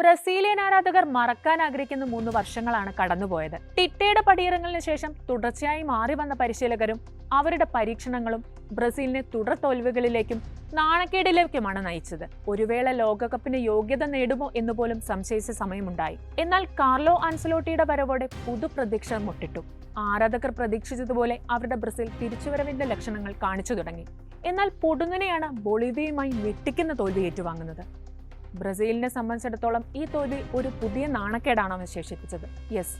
Brazilian ആരാധകർ മറക്കാൻ ആഗ്രഹിക്കുന്ന മൂന്ന് വർഷങ്ങളാണ് കടന്നുപോയത്. ടിറ്റയുടെ പടിയിറങ്ങലിന് ശേഷം തുടർച്ചയായി മാറി വന്ന പരിശീലകരും അവരുടെ പരീക്ഷണങ്ങളും ബ്രസീലിനെ തുടർ തോൽവികളിലേക്കും നാണക്കേടിലേക്കുമാണ് നയിച്ചത്. ഒരുവേള ലോകകപ്പിന് യോഗ്യത നേടുമോ എന്ന് പോലും സംശയിച്ച സമയമുണ്ടായി. എന്നാൽ കാർലോ ആൻസലോട്ടിയുടെ വരവോടെ പുതുപ്രതീക്ഷ മുട്ടിട്ടു. ആരാധകർ പ്രതീക്ഷിച്ചതുപോലെ അവരുടെ ബ്രസീൽ തിരിച്ചുവരവിന്റെ ലക്ഷണങ്ങൾ കാണിച്ചു തുടങ്ങി. എന്നാൽ പൊടുന്നനെയാണ് ബൊളീവിയയുമായി ഞെട്ടിക്കുന്ന തോൽവി ഏറ്റുവാങ്ങുന്നത് ബ്രസീലിനെ സംബന്ധിച്ചിടത്തോളം ഈ തോൽവി ഒരു പുതിയ നാണക്കേടാണ് അവശേഷിപ്പിച്ചത് യെസ്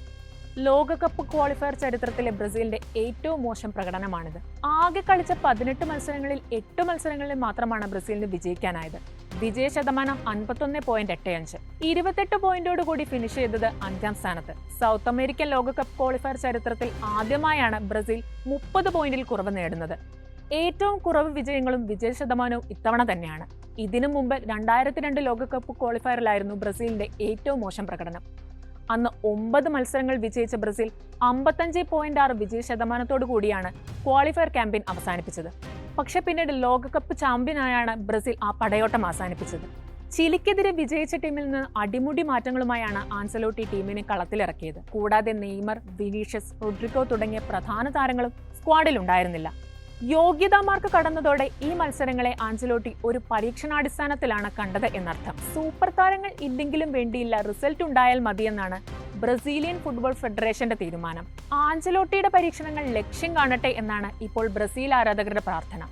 ലോകകപ്പ് ക്വാളിഫയർ ചരിത്രത്തിലെ ബ്രസീലിന്റെ ഏറ്റവും മോശം പ്രകടനമാണിത്. ആകെ കളിച്ച പതിനെട്ട് മത്സരങ്ങളിൽ എട്ട് മത്സരങ്ങളിൽ മാത്രമാണ് ബ്രസീലിന് വിജയിക്കാനായത്. വിജയ ശതമാനം അൻപത്തൊന്ന് പോയിന്റ് എട്ട് അഞ്ച്. ഇരുപത്തെട്ട് പോയിന്റോട് കൂടി ഫിനിഷ് ചെയ്തത് അഞ്ചാം സ്ഥാനത്ത്. സൗത്ത് അമേരിക്കൻ ലോകകപ്പ് ക്വാളിഫയർ ചരിത്രത്തിൽ ആദ്യമായാണ് ബ്രസീൽ മുപ്പത് പോയിന്റിൽ കുറവ് നേടുന്നത്. ഏറ്റവും കുറവ് വിജയങ്ങളും വിജയ ശതമാനവും ഇത്തവണ തന്നെയാണ്. ഇതിനു മുമ്പ് രണ്ടായിരത്തി രണ്ട് ലോകകപ്പ് ക്വാളിഫയറിലായിരുന്നു ബ്രസീലിന്റെ ഏറ്റവും മോശം പ്രകടനം. അന്ന് ഒമ്പത് മത്സരങ്ങൾ വിജയിച്ച ബ്രസീൽ അമ്പത്തഞ്ച് പോയിന്റ് ആറ് വിജയ ശതമാനത്തോടു കൂടിയാണ് ക്വാളിഫയർ ക്യാമ്പയിൻ അവസാനിപ്പിച്ചത്. പക്ഷെ പിന്നീട് ലോകകപ്പ് ചാമ്പ്യനായാണ് ബ്രസീൽ ആ പടയോട്ടം അവസാനിപ്പിച്ചത്. ചിലിക്കെതിരെ വിജയിച്ച ടീമിൽ നിന്ന് അടിമുടി മാറ്റങ്ങളുമായാണ് ആൻസലോട്ടി ടീമിനെ കളത്തിലിറക്കിയത്. കൂടാതെ നെയ്മർ വിനീഷ്യസ് റൊഡ്രിക്കോ തുടങ്ങിയ പ്രധാന താരങ്ങളും സ്ക്വാഡിൽ ഉണ്ടായിരുന്നില്ല. യോഗ്യതാ മാർക്ക് കടന്നതോടെ ഈ മത്സരങ്ങളെ ആഞ്ചലോട്ടി ഒരു പരീക്ഷണാടിസ്ഥാനത്തിലാണ് കണ്ടത് എന്നർത്ഥം. സൂപ്പർ താരങ്ങൾ ഇല്ലെങ്കിലും വേണ്ടിയില്ല റിസൾട്ട് ഉണ്ടായാൽ മതിയെന്നാണ് ബ്രസീലിയൻ ഫുട്ബോൾ ഫെഡറേഷന്റെ തീരുമാനം. ആഞ്ചലോട്ടിയുടെ പരീക്ഷണങ്ങൾ ലക്ഷ്യം കാണട്ടെ എന്നാണ് ഇപ്പോൾ ബ്രസീൽ ആരാധകരുടെ പ്രാർത്ഥന.